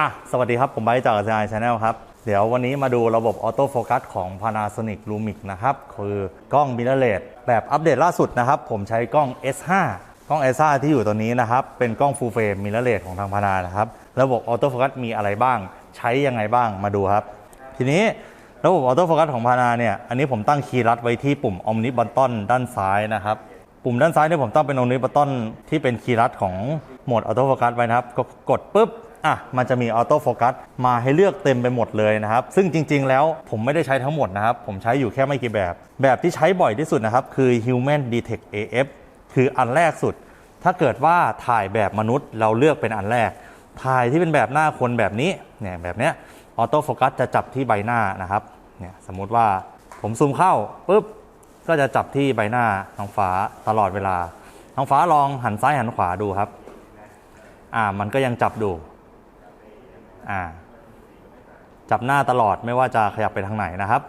อะ สวัสดีครับ ผมไบจาก s อ i Channel ครับ เดี๋ยววันนี้มาดูระบบออโต้โฟกัสของ Panasonic Lumix นะครับ คือกล้อง mirrorless แบบอัปเดตล่าสุดนะครับ ผมใช้กล้อง S5 กล้อง S5 ที่อยู่ตัวนี้นะครับ เป็นกล้อง full frame mirrorless ของทางพานานะครับ ระบบออโต้โฟกัสมีอะไรบ้าง ใช้ยังไงบ้างมาดูครับ ทีนี้ระบบออโต้โฟกัสของพานาเนี่ย อันนี้ผมตั้งคีย์ลัดไว้ที่ปุ่ม Omni Button ด้านซ้ายนะครับปุ่มด้านซ้ายเนี่ยผมตั้งเป็น Omni Button ที่เป็นคีย์ลัดของโหมดออโต้โฟกัสไว้นะครับ ก็กดปุ๊บ อะมันจะมีออโต้โฟกัสมาให้เลือกเต็มไปหมดเลยนะครับ ซึ่งจริง ๆ แล้วผมไม่ได้ใช้ทั้งหมดนะครับ ผมใช้อยู่แค่ไม่กี่แบบ แบบที่ใช้บ่อยที่สุดนะครับ คือ Human Detect AF คืออันแรกสุด ถ้าเกิดว่าถ่ายแบบมนุษย์เราเลือกเป็นอันแรก ถ่ายที่เป็นแบบหน้าคนแบบนี้เนี่ยแบบเนี้ยออโต้โฟกัสจะจับที่ใบหน้านะครับเนี่ยสมมุติว่าผมซูมเข้าปุ๊บก็จะจับที่ใบหน้าน้องฟ้าตลอดเวลาน้องฟ้าลองหันซ้ายหันขวาดูครับ อ่ามันก็ยังจับดู อ่าจับหน้าตลอดไม่ว่าจะขยับไปทางไหนนะครับ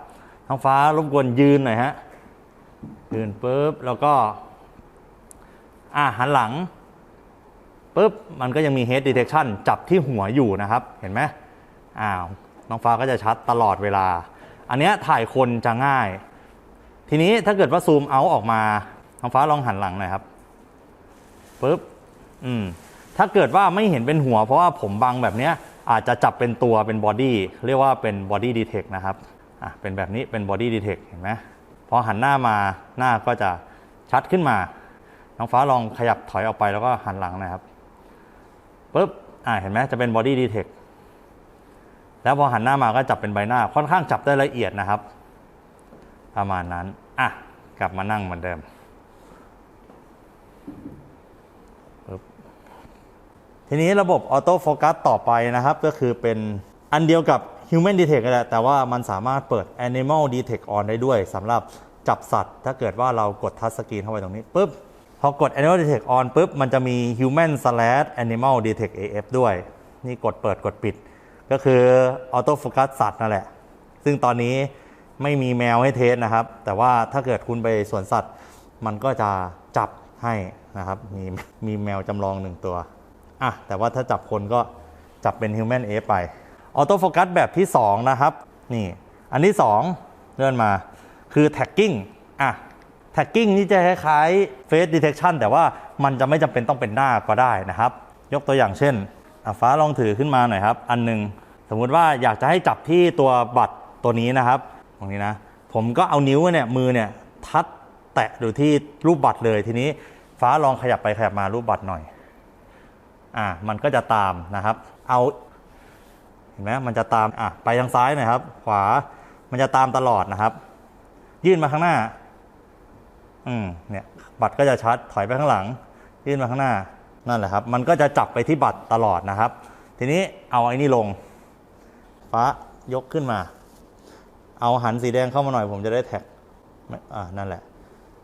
น้องฟ้ารบกวนยืนหน่อยฮะยืนปุ๊บแล้วก็อ่าหันหลังปุ๊บมันก็ยังมี head detection จับที่หัวอยู่นะครับ เห็นไหมอ้าวน้องฟ้าก็จะชัดตลอดเวลา อันนี้ถ่ายคนจะง่าย ทีนี้ถ้าเกิดว่าซูมเอาออกมาน้องฟ้าลองหันหลังหน่อยครับปุ๊บอืมถ้าเกิดว่าไม่เห็นเป็นหัวเพราะว่าผมบังแบบเนี้ย อาจจะจับเป็นตัวเป็นบอดี้เรียกว่าเป็นบอดี้ดีเทคนะครับอะเป็นแบบนี้เป็นบอดี้ดีเทคเห็นไหมพอหันหน้ามาหน้าก็จะชัดขึ้นมา น้องฟ้าลองขยับถอยออกไปแล้วก็หันหลังนะครับปุ๊บอ่าเห็นไหมจะเป็น body detect แล้วพอหันหน้ามาก็จับเป็นใบหน้าค่อนข้างจับได้ละเอียดนะครับ ประมาณนั้น อะ กลับมานั่งเหมือนเดิมปึ๊บ ทีนี้ระบบออโต้โฟกัสต่อไปนะครับ ก็คือเป็นอันเดียวกับ Human Detect นั่นแหละแต่ว่ามันสามารถเปิด Animal Detect on ได้ด้วยสำหรับจับสัตว์ ถ้าเกิดว่าเรากดทัชสกรีนเข้าไปตรงนี้ปุ๊บพอกด Animal Detect on ปุ๊บ มันจะมี Human slash Animal Detect AF ด้วย นี่กดเปิดกดปิด ก็คือออโต้โฟกัสสัตว์นั่นแหละ ซึ่งตอนนี้ไม่มีแมวให้เทสนะครับ แต่ว่าถ้าเกิดคุณไปสวนสัตว์ มันก็จะจับให้นะครับ มีมีแมวจำลองหนึ่งตัว อะแต่ว่าถ้าจับคนก็จับเป็น Human A ไปออโต้โฟกัสแบบที่ 2 นะครับ นี่ อันที่ 2 เลื่อนมาคือ tagging อะ tagging นี่จะคล้ายๆ face detection แต่ว่ามันจะไม่จำเป็นต้องเป็นหน้าก็ได้นะครับ ยกตัวอย่างเช่นฟ้าลองถือขึ้นมาหน่อยครับ อันหนึ่งสมมุติว่าอยากจะให้จับที่ตัวบัตรตัวนี้นะครับตรงนี้นะ ผมก็เอานิ้วเนี่ยมือเนี่ยทัดแตะดูที่รูปบัตรเลยทีนี้ฟ้าลองขยับไปขยับมารูปบัตรหน่อย อ่ามันก็จะตามนะครับ เอาเห็นไหมมันจะตามอะไปทางซ้ายหน่อยครับ ขวามันจะตามตลอดนะครับ ยื่นมาข้างหน้า อืมเนี่ย บัตรก็จะชัดถอยไปข้างหลัง ยื่นมาข้างหน้านั่นแหละครับ มันก็จะจับไปที่บัตรตลอดนะครับ ทีนี้เอาไอ้นี่ลง ฟ้ายกขึ้นมา เอาหันสีแดงเข้ามาหน่อย ผมจะได้แท็กอ่านั่นแหละ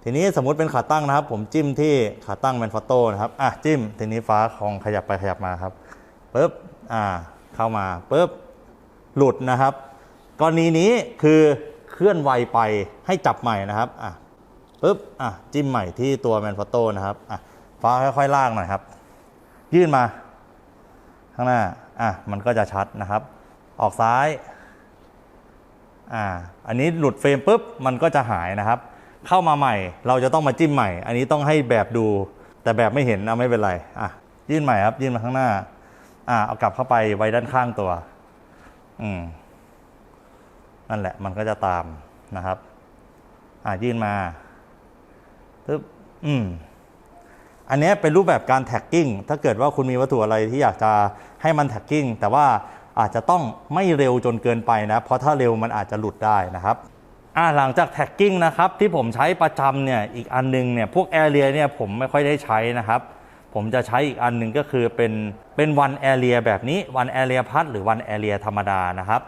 ทีนี้สมมุติเป็นขาตั้งนะครับ ผมจิ้มที่ขาตั้งแมนฟอโต้นะครับอะจิ้ม ทีนี้ฟ้าคองขยับไปขยับมาครับปุ๊บอ่าเข้ามาปุ๊บหลุดนะครับ กรณีนี้คือเคลื่อนไวไปให้จับใหม่นะครับอะปุ๊บอะจิ้มใหม่ที่ตัวแมนฟอโต้นะครับอะฟ้าค่อยๆลากหน่อยครับ ยื่นมา ข้างหน้าอะมันก็จะชัดนะครับ ออกซ้ายอ่าอันนี้หลุดเฟรมปุ๊บมันก็จะหายนะครับ เข้ามาใหม่ เราจะต้องมาจิ้มใหม่ อันนี้ต้องให้แบบดู แต่แบบไม่เห็นนะไม่เป็นไรอะยื่นใหม่ครับ ยื่นมาข้างหน้า อ่าเอากลับเข้าไปไว้ด้านข้างตัว อืมนั่นแหละ มันก็จะตามนะครับ อ่ายื่นมาปึ๊บอืมอันนี้เป็นรูปแบบการแท็กกิ้ง ถ้าเกิดว่าคุณมีวัตถุอะไรที่อยากจะให้มันแท็กกิ้ง แต่ว่าอาจจะต้องไม่เร็วจนเกินไปนะ เพราะถ้าเร็วมันอาจจะหลุดได้นะครับ อ่าหลังจากแท็กกิ้งนะครับที่ผมใช้ประจำเนี่ยอีกอันนึงเนี่ยพวกแอเรียเนี่ยผมไม่ค่อยได้ใช้นะครับ ผมจะใช้อีกอันหนึ่งก็คือเป็นเป็นวันแอเรียแบบนี้วันแอเรียพัดหรือวันแอเรียธรรมดานะครับ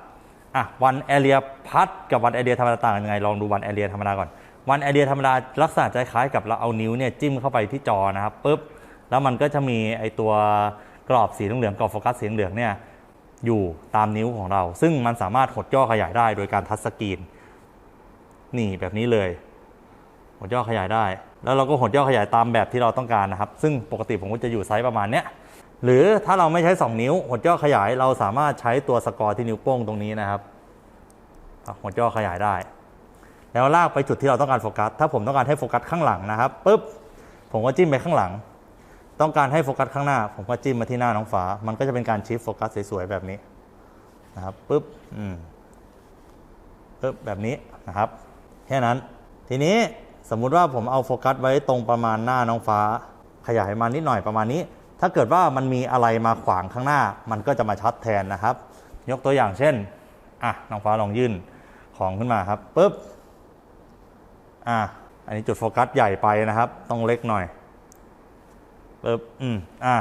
อะวันแอเรียพัดกับวันแอเรียธรรมดาต่างกันยังไงลองดูวันแอเรียธรรมดาก่อนวันแอเรียธรรมดาลักษณะจะคล้ายกับเราเอานิ้วเนี่ยจิ้มเข้าไปที่จอนะครับปุ๊บแล้วมันก็จะมีไอตัวกรอบสีเหลืองกรอบโฟกัสสีเหลืองเนี่ยอยู่ตามนิ้วของเรา ซึ่งมันสามารถหดย่อขยายได้โดยการทัชสกรีน นี่แบบนี้เลย หดย่อขยายได้ แล้วเราก็หดย่อขยายตามแบบที่เราต้องการนะครับ ซึ่งปกติผมก็จะอยู่ไซส์ประมาณเนี้ยหรือถ้าเราไม่ใช้ 2 นิ้ว หดย่อขยายเราสามารถใช้ตัวสกอร์ที่นิ้วโป้งตรงนี้นะครับหดย่อขยายได้ แล้วลากไปจุดที่เราต้องการโฟกัส ถ้าผมต้องการให้โฟกัสข้างหลังนะครับปุ๊บผมก็จิ้มไปข้างหลัง ต้องการให้โฟกัสข้างหน้า ผมก็จิ้มมาที่หน้าน้องฟ้า มันก็จะเป็นการชิฟโฟกัสสวยๆแบบนี้นะครับปุ๊บอืมปุ๊บแบบนี้นะครับ แค่นั้น ทีนี้สมมุติว่าผมเอาโฟกัสไว้ตรงประมาณหน้าน้องฟ้า ขยายมานิดหน่อยประมาณนี้ ถ้าเกิดว่ามันมีอะไรมาขวางข้างหน้า มันก็จะมาชัดแทนนะครับ ยกตัวอย่างเช่นอะน้องฟ้าลองยื่นของขึ้นมาครับปุ๊บอะอันนี้จุดโฟกัสใหญ่ไปนะครับ ต้องเล็กหน่อยปึ๊บอืมอะ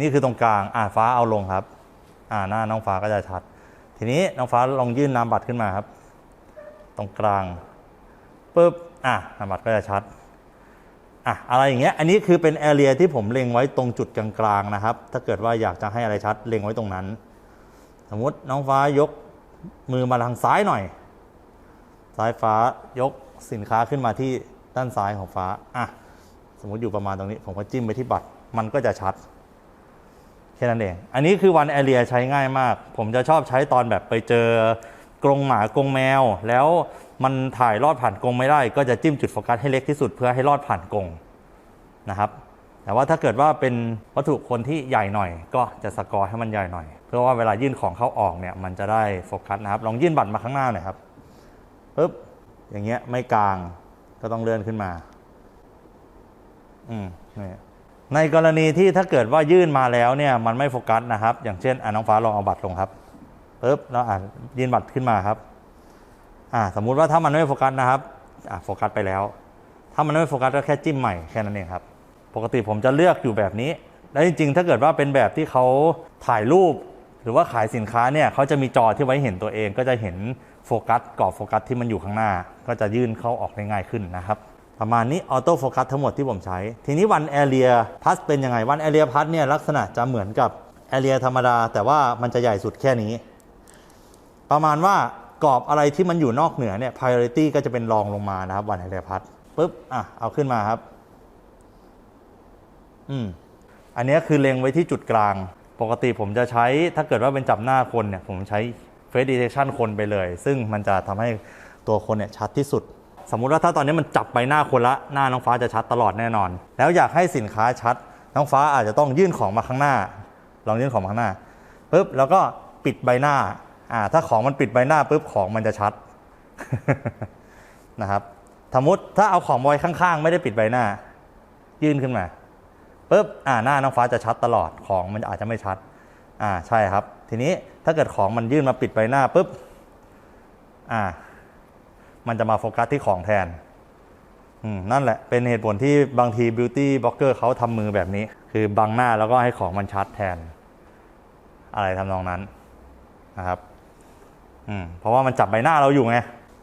นี่คือตรงกลางอะฟ้าเอาลงครับ อ่าหน้าน้องฟ้าก็จะชัด ทีนี้น้องฟ้าลองยื่นนามบัตรขึ้นมาครับ ตรงกลางปึ๊บอะนามบัตรก็จะชัดอะอะไรอย่างเงี้ยอันนี้คือเป็นแอเรียที่ผมเล็งไว้ตรงจุดกลางๆนะครับ ถ้าเกิดว่าอยากจะให้อะไรชัดเล็งไว้ตรงนั้น สมมุติน้องฟ้ายกมือมาทางซ้ายหน่อย ซ้ายฟ้ายกสินค้าขึ้นมาที่ด้านซ้ายของฟ้าอะสมมติอยู่ประมาณตรงนี้ ผมก็จิ้มไปที่บัตรมันก็จะชัดแค่นั้นเอง อันนี้คือวันแอเรียใช้ง่ายมาก ผมจะชอบใช้ตอนแบบไปเจอ กรงหมากรงแมว แล้วมันถ่ายลอดผ่านกรงไม่ได้ ก็จะจิ้มจุดโฟกัสให้เล็กที่สุดเพื่อให้ลอดผ่านกรงนะครับแต่ว่าถ้าเกิดว่าเป็นวัตถุคนที่ใหญ่หน่อย ก็จะสกอร์ให้มันใหญ่หน่อย เพื่อว่าเวลายื่นของเข้าออกเนี่ยมันจะได้โฟกัสนะครับ ลองยื่นบัตรมาข้างหน้าหน่อยครับปึ๊บอย่างเงี้ยไม่กลางก็ต้องเลื่อนขึ้นมาอืมนี่ในกรณีที่ถ้าเกิดว่ายื่นมาแล้วเนี่ยมันไม่โฟกัสนะครับ อย่างเช่นอะน้องฟ้าลองเอาบัตรลงครับ ปึ๊บแล้วอ่านยืนบัตรขึ้นมาครับอ่าสมมุติว่าถ้ามันไม่โฟกัสนะครับอ่าโฟกัสไปแล้ว ถ้ามันไม่โฟกัสก็แค่จิ้มใหม่แค่นั้นเองครับ ปกติผมจะเลือกอยู่แบบนี้ แล้วจริงๆ ถ้าเกิดว่าเป็นแบบที่เขาถ่ายรูป หรือว่าขายสินค้าเนี่ยเขาจะมีจอที่ไว้เห็นตัวเอง ก็จะเห็นโฟกัสกรอบโฟกัสที่มันอยู่ข้างหน้า ก็จะยื่นเข้าออกได้ง่ายขึ้นนะครับประมาณนี้ออโต้โฟกัสทั้งหมดที่ผมใช้ ทีนี้วันแอเรียพัสเป็นยังไงวันแอเรียพัสเนี่ยลักษณะจะเหมือนกับแอเรียธรรมดา แต่ว่ามันจะใหญ่สุดแค่นี้ ประมาณว่ากรอบอะไรที่มันอยู่นอกเหนือเนี่ย priority ก็จะเป็นรองลงมานะครับวันแอเรียพัสปุ๊บอะเอาขึ้นมาครับ อืมอันนี้คือเล็งไว้ที่จุดกลาง ปกติผมจะใช้ถ้าเกิดว่าเป็นจับหน้าคนเนี่ย ผมใช้ face detection คนไปเลย ซึ่งมันจะทำให้ตัวคนเนี่ยชัดที่สุด สมมุติว่าถ้าตอนนี้มันจับใบหน้าคนละ หน้าน้องฟ้าจะชัดตลอดแน่นอน แล้วอยากให้สินค้าชัด น้องฟ้าอาจจะต้องยื่นของมาข้างหน้า ลองยื่นของมาข้างหน้าปุ๊บแล้วก็ปิดใบหน้า อ่าถ้าของมันปิดใบหน้าปุ๊บของมันจะชัดนะครับสมมติถ้าเอาของไว้ข้างๆ ไม่ได้ปิดใบหน้า ยื่นขึ้นมาปุ๊บอ่าหน้าน้องฟ้าจะชัดตลอดของมันอาจจะไม่ชัด อ่าใช่ครับ ทีนี้ถ้าเกิดของมันยื่นมาปิดใบหน้าปุ๊บอ่า มันจะมาโฟกัสที่ของแทนอืมนั่นแหละเป็นเหตุผลที่บางทีบิวตี้บล็อกเกอร์เขาทำมือแบบนี้ คือบังหน้าแล้วก็ให้ของมันชัดแทน อะไรทำนองนั้นนะครับ อืมเพราะว่ามันจับใบหน้าเราอยู่ไง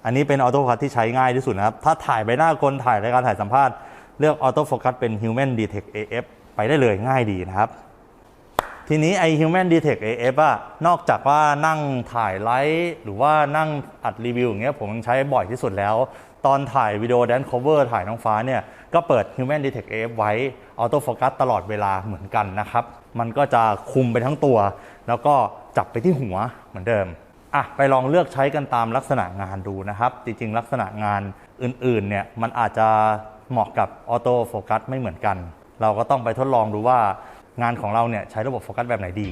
อันนี้เป็นออโต้โฟกัสที่ใช้ง่ายที่สุดนะครับ ถ้าถ่ายใบหน้าคนถ่ายรายการถ่ายสัมภาษณ์ เลือกออโต้โฟกัสเป็น Human Detect AF ไปได้เลยง่ายดีนะครับ ทีนี้ไอ Human Detect AF อะนอกจากว่านั่งถ่ายไลฟ์หรือว่านั่งอัดรีวิวอย่างเงี้ยผมใช้บ่อยที่สุดแล้ว ตอนถ่ายวิดีโอแดน cover ถ่ายน้องฟ้าเนี่ย ก็เปิด Human Detect AF ไว้ออโต้โฟกัสตลอดเวลาเหมือนกันนะครับ มันก็จะคุมไปทั้งตัว แล้วก็จับไปที่หัวเหมือนเดิม อะไปลองเลือกใช้กันตามลักษณะงานดูนะครับ จริงๆ ลักษณะงานอื่นๆเนี่ยมันอาจจะเหมาะกับออโต้โฟกัสไม่เหมือนกัน เราก็ต้องไปทดลองดูว่างานของเราเนี่ยใช้ระบบโฟกัสแบบไหนดี